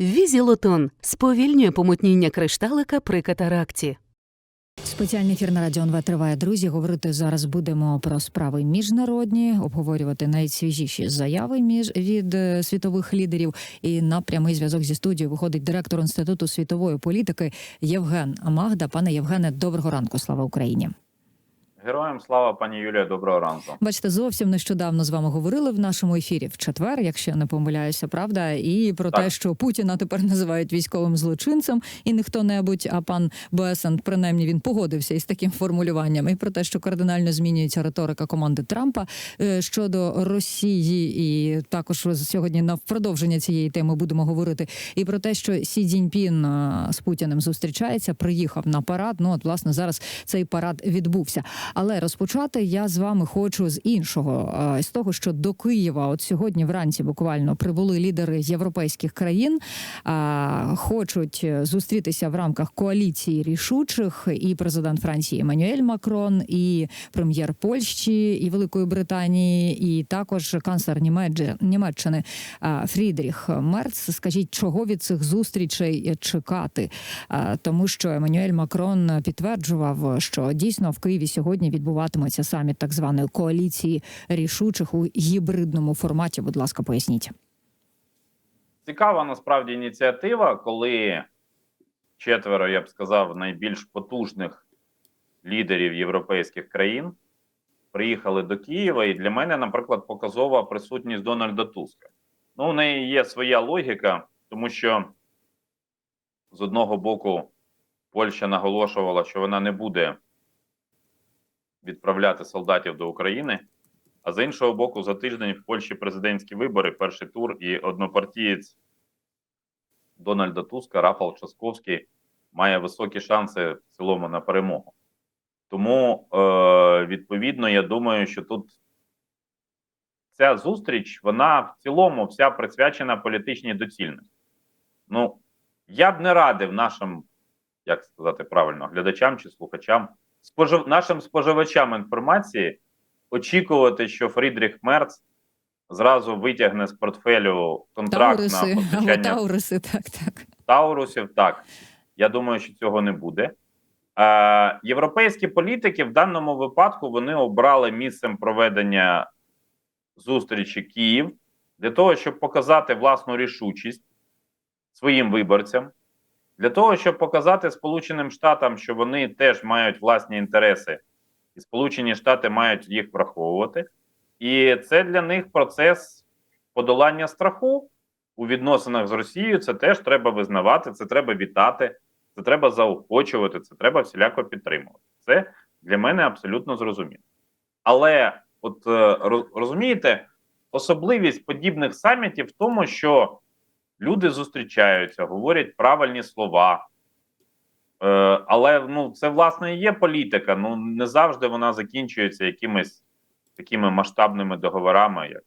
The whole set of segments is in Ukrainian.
Візілотон сповільнює помутніння кришталика при катаракті. Спеціальний ефір на радіо НВ триває. Друзі, говорити зараз будемо про справи міжнародні, обговорювати найсвіжіші заяви між від е, світових лідерів. І на прямий зв'язок зі студією виходить директор інституту світової політики Євген Магда. Пане Євгене, доброго ранку. Слава Україні. Героям слава, пані Юлія, доброго ранку. Бачите, зовсім нещодавно з вами говорили в нашому ефірі в четвер, якщо я не помиляюся, правда, і про Так. те, що Путіна тепер називають військовим злочинцем, і не хто-небудь, а пан Бесент, принаймні він погодився із таким формулюванням, і про те, що кардинально змінюється риторика команди Трампа е, щодо Росії, і також сьогодні на продовження цієї теми будемо говорити. І про те, що Сі Цзіньпін е, з Путіним зустрічається, приїхав на парад. Ну от власне зараз цей парад відбувся. Але розпочати я з вами хочу з іншого, з того, що до Києва, от сьогодні вранці буквально прибули лідери європейських країн, хочуть е, зустрітися в рамках коаліції рішучих і президент Франції Еммануель Макрон, і прем'єр Польщі і Великої Британії, і також канцлер Німеччини Фрідріх Мерц. Скажіть, чого від цих зустрічей чекати? Тому що Еммануель Макрон підтверджував, що дійсно в Києві сьогодні відбуватиметься саміт так званої коаліції рішучих у гібридному форматі. Будь ласка, поясніть. Цікава насправді ініціатива, коли четверо, я б сказав, найбільш потужних лідерів європейських країн приїхали до Києва. І для мене, наприклад, показова присутність Дональда Туска. Ну, у неї є своя логіка, тому що з одного боку Польща наголошувала, що вона не буде відправляти солдатів до України. А з іншого боку, за тиждень в Польщі президентські вибори, перший тур, і однопартієць Дональда Туска, Рафал Часковський, має високі шанси в цілому на перемогу. Тому, е, відповідно, я думаю, що тут ця зустріч, вона в цілому вся присвячена політичній доцільності. Ну, я б не радив нашим, як сказати правильно, глядачам чи слухачам, спожив, нашим споживачам інформації очікувати, що Фрідріх Мерц зразу витягне з портфелю контракт Тауруси, на постачання Тауруси, так, так. Таурусів. Так, я думаю, що цього не буде. Е, європейські політики в даному випадку вони обрали місцем проведення зустрічі Київ для того, щоб показати власну рішучість своїм виборцям, для того, щоб показати Сполученим Штатам, що вони теж мають власні інтереси, і Сполучені Штати мають їх враховувати. І це для них процес подолання страху у відносинах з Росією. Це теж треба визнавати, це треба вітати, це треба заохочувати, це треба всіляко підтримувати. Це для мене абсолютно зрозуміло. Але, от е, розумієте, особливість подібних самітів в тому, що люди зустрічаються, говорять правильні слова. Е, але ну, це власне є політика. Ну не завжди вона закінчується якимись такими масштабними договорами, як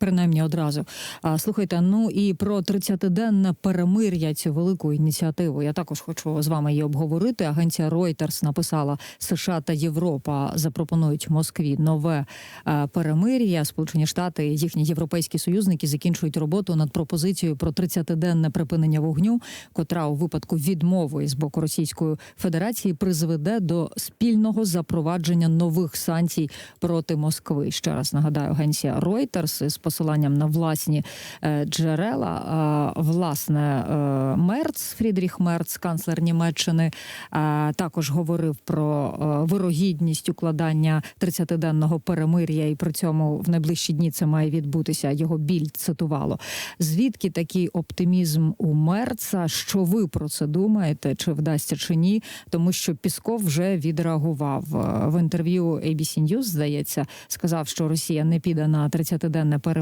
Принаймні одразу. А слухайте, ну і про 30-денне перемир'я цю велику ініціативу. Я також хочу з вами її обговорити. Агенція Reuters написала: США та Європа запропонують Москві нове е, перемир'я. Сполучені Штати, їхні європейські союзники закінчують роботу над пропозицією про 30-денне припинення вогню, котра у випадку відмови з боку Російської Федерації призведе до спільного запровадження нових санкцій проти Москви. Ще раз нагадаю, агенція Reuters з посиланням на власні е, джерела. Власне, е, Мерц Фрідріх Мерц, канцлер Німеччини, е, також говорив про вирогідність укладання 30-денного перемир'я, і при цьому в найближчі дні це має відбутися. Його біль цитувало. Звідки такий оптимізм у Мерца? Що ви про це думаєте? Чи вдасться чи ні? Тому що Пісков вже відреагував в інтерв'ю ABC News, здається, сказав, що Росія не піде на 30-денне перемир'я,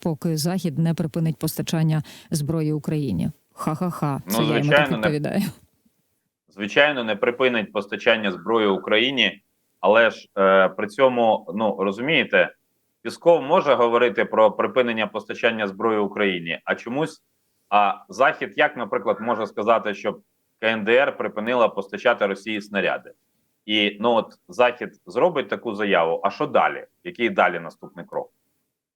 поки Захід не припинить постачання зброї Україні. Ха-ха-ха. Це Ну, я йому так звичайно, не- звичайно, не припинить постачання зброї Україні, але ж е, при цьому, ну розумієте, Пісков може говорити про припинення постачання зброї Україні, а чомусь, а Захід, як, наприклад, може сказати, щоб КНДР припинила постачати Росії снаряди. І ну от Захід зробить таку заяву. А що далі? Який далі наступний крок?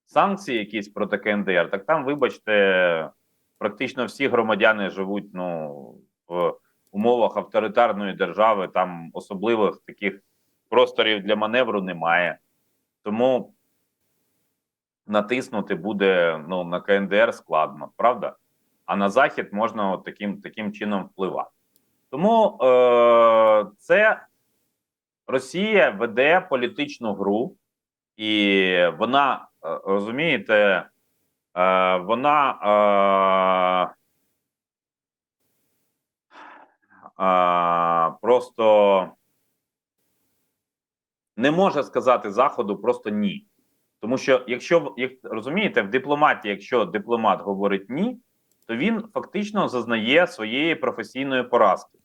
Санкції якісь проти КНДР, так там, вибачте, практично всі громадяни живуть ну, в умовах авторитарної держави, там особливих таких просторів для маневру немає. Тому натиснути буде ну, на КНДР складно, правда? А на Захід можна от таким, таким чином впливати. Тому е- це Росія веде політичну гру, і вона, розумієте, е, вона е, е, просто не може сказати Заходу просто ні. Тому що, якщо як розумієте, в дипломатії, якщо дипломат говорить ні, то він фактично зазнає своєї професійної поразки.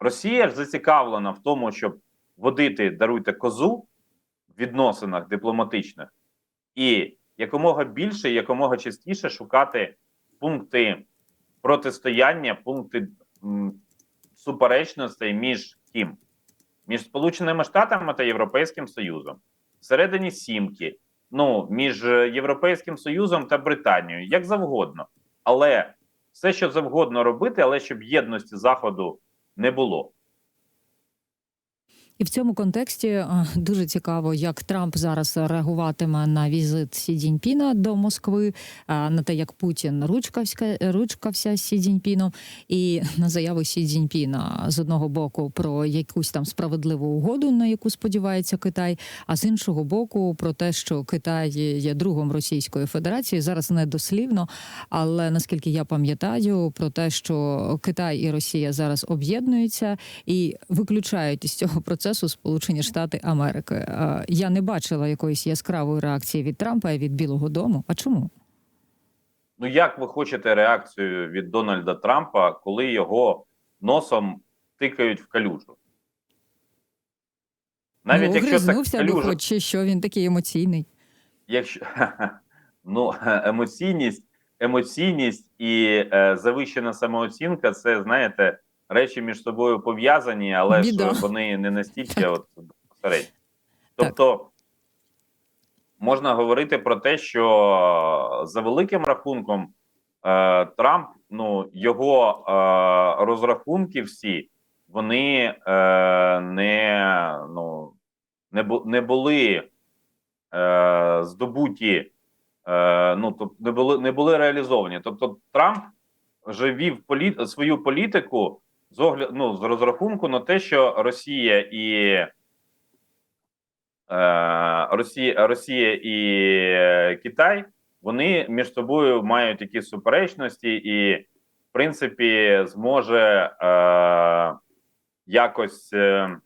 Росія ж зацікавлена в тому, щоб водити, даруйте козу в відносинах дипломатичних, і якомога більше, якомога частіше шукати пункти протистояння, пункти суперечностей між ким? Між Сполученими Штатами та Європейським Союзом, всередині сімки, ну між е, Європейським Союзом та Британією, як завгодно. Але все, що завгодно робити, але щоб єдності Заходу не було. І в цьому контексті е, дуже цікаво, як Трамп зараз реагуватиме на візит Сі Цзіньпіна до Москви, е, на те, як Путін ручкався, ручкався Сі Цзіньпіном, і на заяву Сі Цзіньпіна з одного боку про якусь там справедливу угоду, на яку сподівається Китай, а з іншого боку, про те, що Китай є другом Російської Федерації. Зараз не дослівно, але наскільки я пам'ятаю, про те, що Китай і Росія зараз об'єднуються і виключають із цього процесу Сполучені Штати Америки. Я не бачила якоїсь яскравої реакції від Трампа і від Білого Дому. А чому? Ну як ви хочете реакцію від Дональда Трампа, коли його носом тикають в калюжу? Навіть ну, якщо це огризнувся би хоч чи що він такий емоційний. якщо ну емоційність, емоційність і е, завищена самооцінка, це знаєте, речі між собою пов'язані, але Біда. ж вони не настільки от безпосередньо. Тобто можна говорити про те, що за великим рахунком е, Трамп, ну його е, розрахунки всі вони е, не, ну, не, бу- не були е, здобуті, е, ну тобто не були не були реалізовані. Тобто, Трамп вже вів полі... свою політику з огляд... ну, з розрахунку на те, що Росія і е, Росія, Росія і Китай вони між собою мають якісь суперечності, і в принципі зможе е, якось е,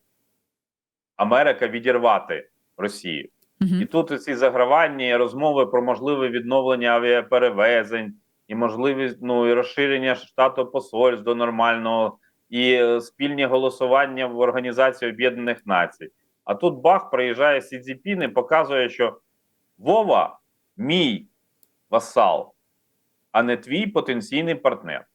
Америка відірвати Росію. Мгм. І тут ці загравання, розмови про можливе відновлення авіаперевезень, і можливість ну і розширення штату посольств до нормального, і е, спільні голосування в Організації Об'єднаних Націй. А тут Бах приїжджає Сі Цзіньпін і показує, що Вова мій васал, а не твій потенційний партнер.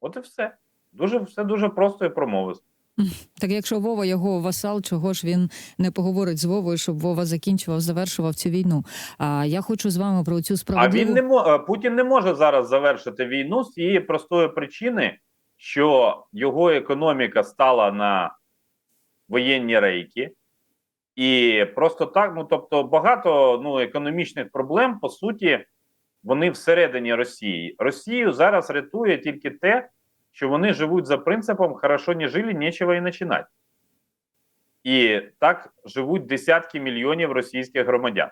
От і все. Дуже все дуже просто і промовисто. Так якщо Вова його васал, чого ж він не поговорить з Вовою, щоб Вова закінчував, завершував цю війну? А я хочу з вами про цю справу. А він не. Путін не може зараз завершити війну з тієї простої причини, що його економіка стала на воєнні рейки, і просто так, ну тобто, багато ну, економічних проблем, по суті, вони всередині Росії. Росію зараз рятує тільки те, що вони живуть за принципом хорошо не жили, нечего і починати. І так живуть десятки мільйонів російських громадян.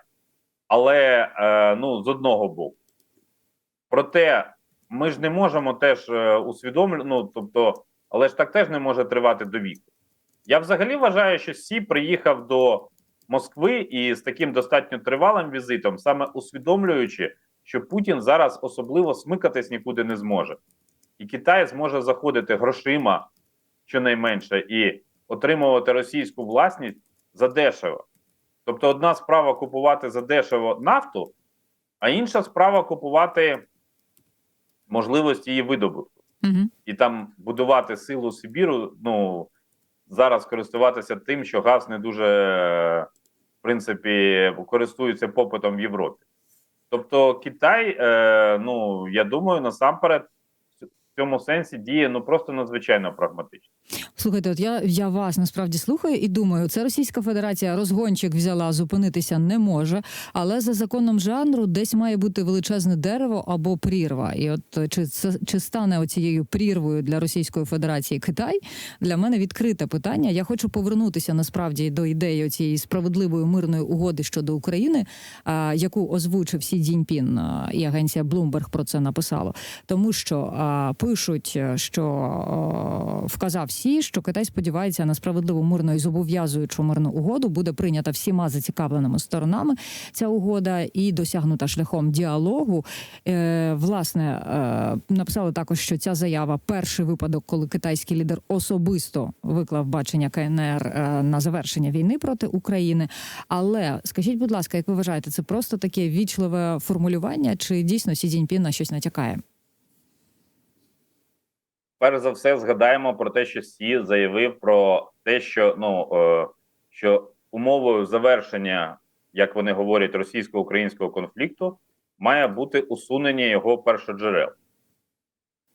Але е, ну з одного боку. Проте ми ж не можемо теж е, усвідомлювати, ну тобто, але ж так теж не може тривати до віку. Я взагалі вважаю, що Сі приїхав до Москви і з таким достатньо тривалим візитом, саме усвідомлюючи, що Путін зараз особливо смикатись нікуди не зможе, і Китай зможе заходити грошима щонайменше і отримувати російську власність задешево. Тобто, одна справа купувати задешево нафту, а інша справа купувати можливості її видобутку. угу. І там будувати силу Сибіру, ну зараз користуватися тим, що газ не дуже, в принципі, користується попитом в Європі. Тобто Китай, е, ну я думаю, насамперед цьому сенсі діє ну просто надзвичайно прагматично. Слухайте, от я, я вас насправді слухаю і думаю, це Російська Федерація розгончик взяла, зупинитися не може, але за законом жанру десь має бути величезне дерево або прірва. І от е, чи це чи стане оцією прірвою для Російської Федерації Китай? Для мене відкрите питання. Я хочу повернутися насправді до ідеї цієї справедливої мирної угоди щодо України, а, яку озвучив Сі Цзіньпін, а, і агенція Bloomberg про це написала. Тому що пишуть, е, що о, вказав Сі, що Китай сподівається на справедливу мирну і зобов'язуючу мирну угоду буде прийнята всіма зацікавленими сторонами. Ця угода і досягнута шляхом діалогу. Е, власне, е, написали також, що ця заява перший випадок, коли китайський лідер особисто виклав бачення КНР е, на завершення війни проти України. Але скажіть, будь ласка, як ви вважаєте, це просто таке вічливе формулювання, чи дійсно Сі Цзіньпін на щось натякає? Перш за все, згадаємо про те, що Сі заявив про те, що ну е, що умовою завершення, як вони говорять, російсько-українського конфлікту має бути усунення його першоджерел.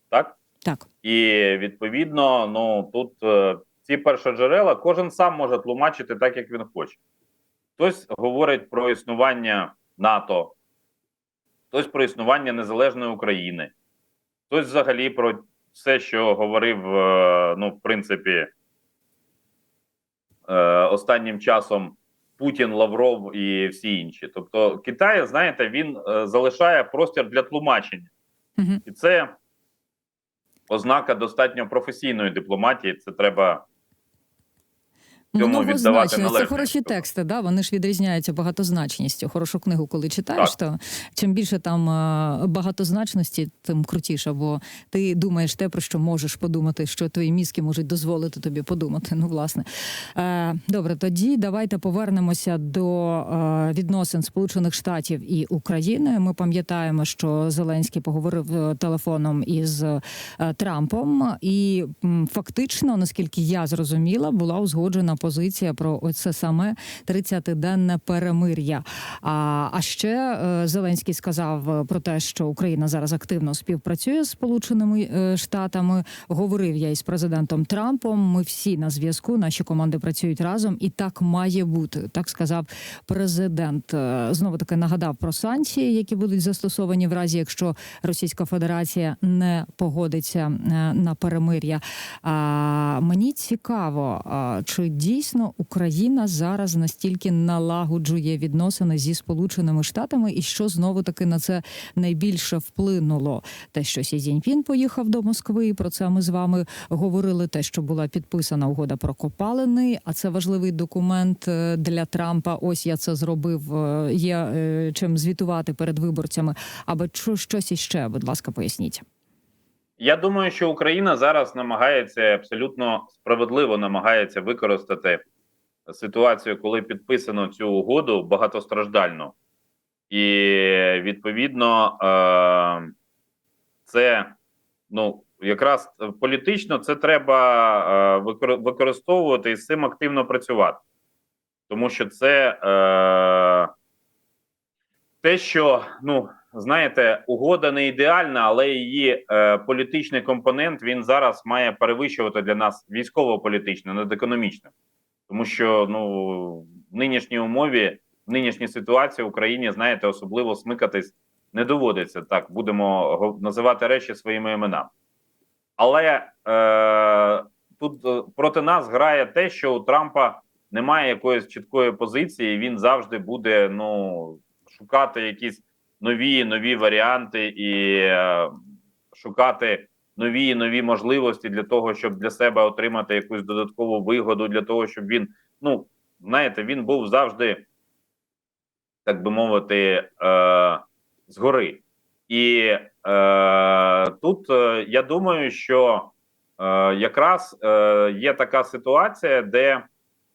Так? Так. І відповідно, ну тут е, ці першоджерела кожен сам може тлумачити так, як він хоче. Хтось говорить про існування НАТО, хтось про існування незалежної України, хтось взагалі про все, що говорив, е, ну, в принципі, е, останнім часом Путін, Лавров і всі інші. Тобто, Китай, знаєте, він е, залишає простір для тлумачення. Угу. І це ознака достатньо професійної дипломатії. Це треба цьому віддавати Многозначно. Це хороші тексти, да? вони ж відрізняються багатозначністю. Хорошу книгу, коли читаєш, то чим більше там е, багатозначності, тим крутіше, бо ти думаєш те, про що можеш подумати, що твої мізки можуть дозволити тобі подумати. Ну, власне. Е, добре, тоді давайте повернемося до е, відносин Сполучених Штатів і України. Ми пам'ятаємо, що Зеленський поговорив телефоном із Трампом, і фактично, наскільки я зрозуміла, була узгоджена позиція про оце саме 30-денне перемир'я. А, а ще е, Зеленський сказав е, про те, що Україна зараз активно співпрацює з Сполученими е, Штатами. Говорив я із президентом Трампом. Ми всі на зв'язку, наші команди працюють разом, і так має бути. Так сказав президент. Знову таки нагадав про санкції, які будуть застосовані в разі, якщо Російська Федерація не погодиться на перемир'я. А мені цікаво, чи дійсно Україна зараз настільки налагоджує відносини зі Сполученими Штатами, і що знову таки на це найбільше вплинуло? Те, що Сі Цзіньпін поїхав до Москви, і про це ми з вами говорили. Те, що була підписана угода про копалини, а це важливий документ е, для Трампа. Ось я це зробив. е, Є е, чим звітувати перед виборцями. Або що щось іще, будь ласка, поясніть. Я думаю, що Україна зараз намагається абсолютно справедливо намагається використати ситуацію, коли підписано цю угоду багатостраждальну, і відповідно е, це ну якраз політично це треба е, використовувати і з цим активно працювати, тому що це е, те, що ну знаєте, угода не ідеальна, але її е, політичний компонент він зараз має перевищувати для нас військово-політичне над економічним, тому що ну в нинішній умові, в нинішній ситуації в Україні, знаєте, особливо смикатись не доводиться. Так будемо називати речі своїми іменами. Але е, тут е, проти нас грає те, що у Трампа немає якоїсь чіткої позиції. Він завжди буде ну шукати якісь нові нові варіанти і е, шукати нові нові можливості для того, щоб для себе отримати якусь додаткову вигоду, для того, щоб він, ну знаєте, він був завжди, так би мовити, е, згори. І е, тут е, я думаю, що е, якраз е, є така ситуація, де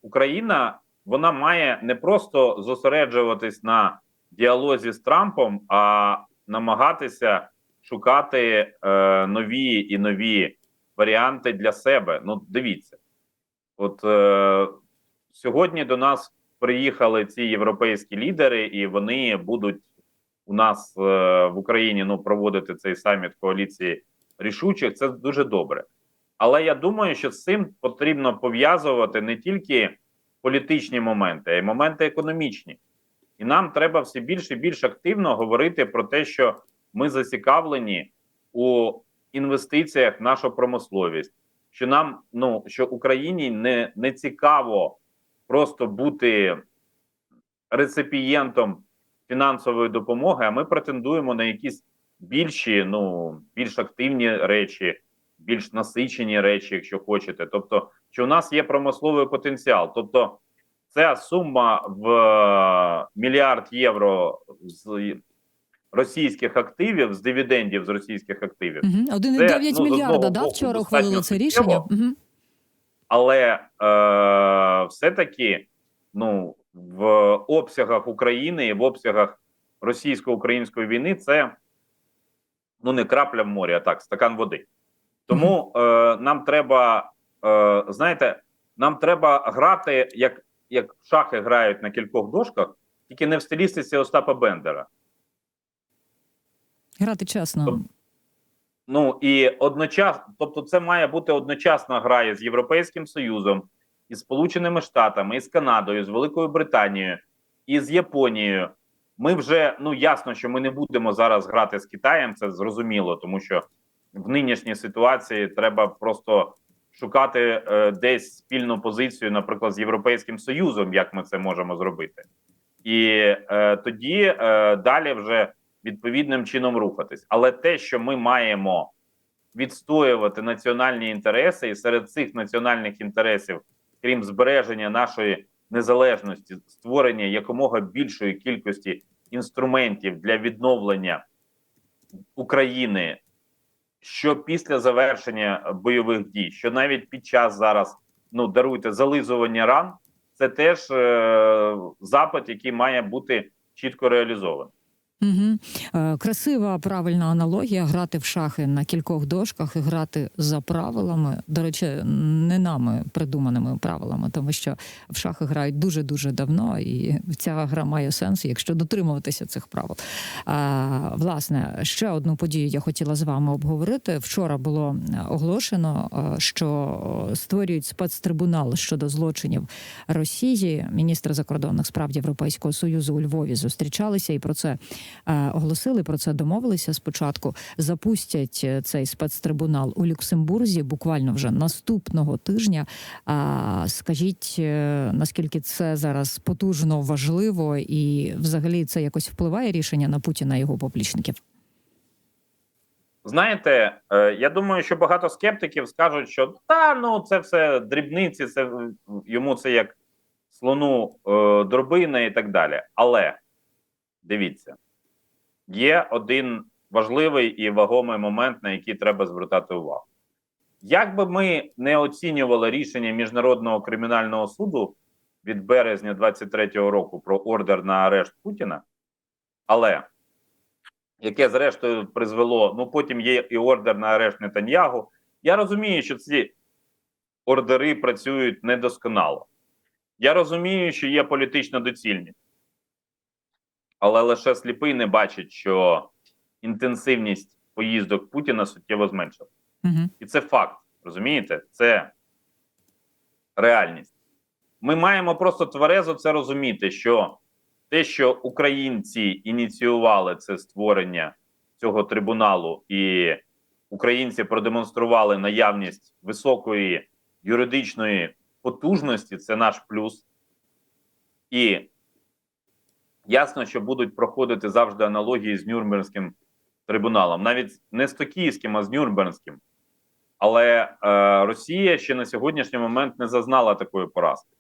Україна вона має не просто зосереджуватись на діалозі з Трампом, а намагатися шукати е, нові і нові варіанти для себе. Ну, дивіться, от е, сьогодні до нас приїхали ці європейські лідери, і вони будуть у нас е, в Україні ну проводити цей саміт коаліції рішучих. Це дуже добре. Але я думаю, що з цим потрібно пов'язувати не тільки політичні моменти, а й моменти економічні. І нам треба все більше і більш активно говорити про те, що ми зацікавлені у інвестиціях в нашу промисловість. Що нам ну що Україні не, не цікаво просто бути реципієнтом фінансової допомоги, а ми претендуємо на якісь більші, ну більш активні речі, більш насичені речі, якщо хочете. Тобто, що у нас є промисловий потенціал, тобто ця сума в е, мільярд євро з російських активів, з дивідендів з російських активів. Угу. 1,9 ну, мільярда, да, вчора ухвалили це рішення. Угу. але е, все-таки ну, в обсягах України і в обсягах російсько-української війни це ну не крапля в морі, а так, стакан води. Тому е, нам треба, е, знаєте, нам треба грати, як, як в шахи грають на кількох дошках, тільки не в стилістиці Остапа Бендера. Грати чесно. Тоб- Ну і одночасно, тобто, це має бути одночасна гра з Європейським Союзом, із Сполученими Штатами, із Канадою, з Великою Британією, і з Японією. Ми вже ну ясно, що ми не будемо зараз грати з Китаєм. Це зрозуміло, тому що в нинішній ситуації треба просто шукати е, десь спільну позицію, наприклад, з Європейським Союзом, як ми це можемо зробити, і е, тоді е, далі вже відповідним чином рухатись. Але те, що ми маємо відстоювати національні інтереси, і серед цих національних інтересів, крім збереження нашої незалежності, створення якомога більшої кількості інструментів для відновлення України, що після завершення бойових дій, що навіть під час зараз ну даруйте зализування ран, це теж е, запит, який має бути чітко реалізований. Угу. Е, красива правильна аналогія грати в шахи на кількох дошках і грати за правилами. До речі, не нами придуманими правилами, тому що в шахи грають дуже дуже давно, і ця гра має сенс, якщо дотримуватися цих правил. А, власне, ще одну подію я хотіла з вами обговорити. Вчора було оголошено, е, що створюють спецтрибунал щодо злочинів Росії. Міністр закордонних справ Європейського союзу у Львові зустрічалися і про це е, оголосили. Про це домовилися спочатку. Запустять е, цей спецтрибунал у Люксембурзі буквально вже наступного тижня. Скажіть, е, наскільки це зараз потужно важливо, і взагалі це якось впливає рішення на Путіна і його поплічників? Знаєте, е, я думаю, що багато скептиків скажуть, що та ну це все дрібниці, це е, йому це як слону е, дробина і так далі. Але дивіться, є один важливий і вагомий момент, на який треба звертати увагу. Як би ми не оцінювали рішення Міжнародного кримінального суду від березня 23-го року про ордер на арешт Путіна, але яке зрештою призвело. Ну потім є і ордер на арешт Нетаньягу. Я розумію, що ці ордери працюють недосконало. Я розумію, що є політична доцільність, але лише сліпий не бачить, що інтенсивність поїздок Путіна суттєво зменшила. Угу. І це факт. Розумієте? Це реальність. Ми маємо просто тверезо це розуміти, що те, що українці ініціювали це створення цього трибуналу, і українці продемонстрували наявність високої юридичної потужності, це наш плюс. І ясно, що будуть проходити завжди аналогії з Нюрнберзьким трибуналом, навіть не з Токійським, а з Нюрнберзьким. Але е, Росія ще на сьогоднішній момент не зазнала такої поразки.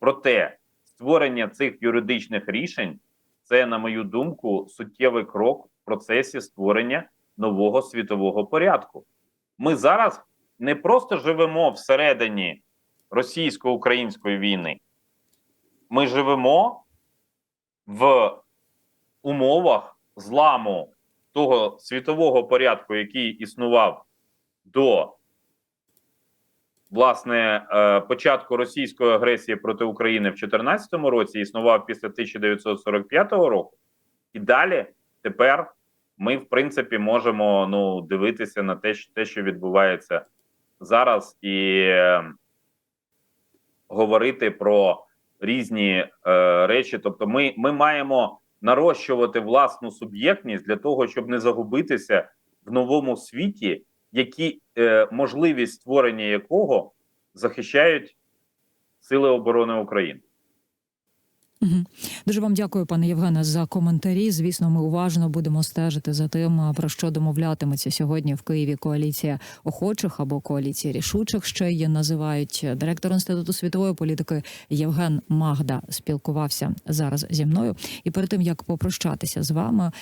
Проте створення цих юридичних рішень це, на мою думку, суттєвий крок в процесі створення нового світового порядку. Ми зараз не просто живемо всередині російсько-української війни, ми живемо в умовах зламу того світового порядку, який існував до власне е, початку російської агресії проти України в 2014 році існував після 1945 року, і далі тепер ми, в принципі, можемо ну дивитися на те, те, що відбувається зараз, і е, говорити про різні е, речі. Тобто, ми, ми маємо нарощувати власну суб'єктність для того, щоб не загубитися в новому світі, які е, можливість створення якого захищають Сили оборони України. Мгм. Дуже вам дякую, пане Євгене, за коментарі. Звісно, ми уважно будемо стежити за тим, про що домовлятиметься сьогодні в Києві коаліція охочих або коаліція рішучих, ще її називають. Директор інституту світової політики Євген Магда спілкувався зараз зі мною. І перед тим як попрощатися з вами,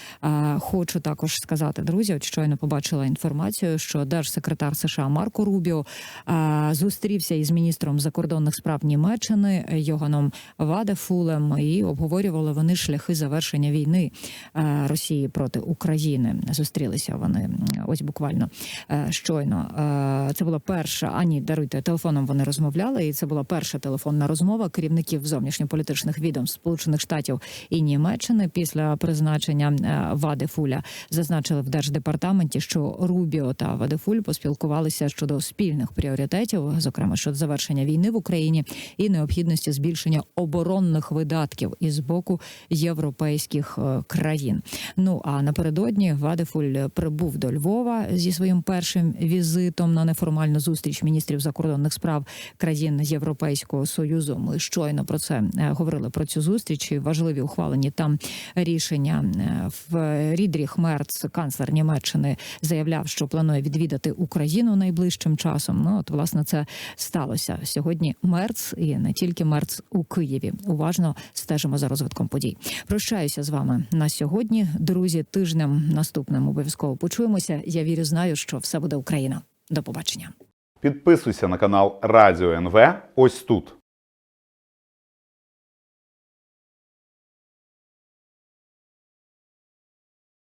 хочу також сказати, друзі, от щойно побачила інформацію, що держсекретар США Марко Рубіо зустрівся із міністром закордонних справ Німеччини Йоганом Вадефулем і обговорювали вони шляхи завершення війни е, Росії проти України. Зустрілися вони ось буквально е, щойно. Е, Це була перша. А ні, даруйте телефоном. Вони розмовляли, і це була перша телефонна розмова керівників зовнішньополітичних відомств Сполучених Штатів і Німеччини після призначення е, Вадефуля. Зазначили в держдепартаменті, що Рубіо та Вадефуль поспілкувалися щодо спільних пріоритетів, зокрема щодо завершення війни в Україні і необхідності збільшення оборонних видатків із боку європейських е, країн. Ну а напередодні Вадефуль прибув до Львова зі своїм першим візитом на неформальну зустріч міністрів закордонних справ країн Європейського союзу. Ми щойно про це е, говорили про цю зустріч. і Важливі ухвалені там рішення Е, в Рідріх Мерц, канцлер Німеччини, заявляв, що планує відвідати Україну найближчим часом. Ну от власне це сталося сьогодні. Мерц і не тільки Мерц у Києві. Уважно стежимо за розвитком подій. Прощаюся з вами на сьогодні. Друзі, тижнем наступним обов'язково почуємося. Я вірю, знаю, що все буде Україна. До побачення. Підписуйся на канал Радіо НВ ось тут.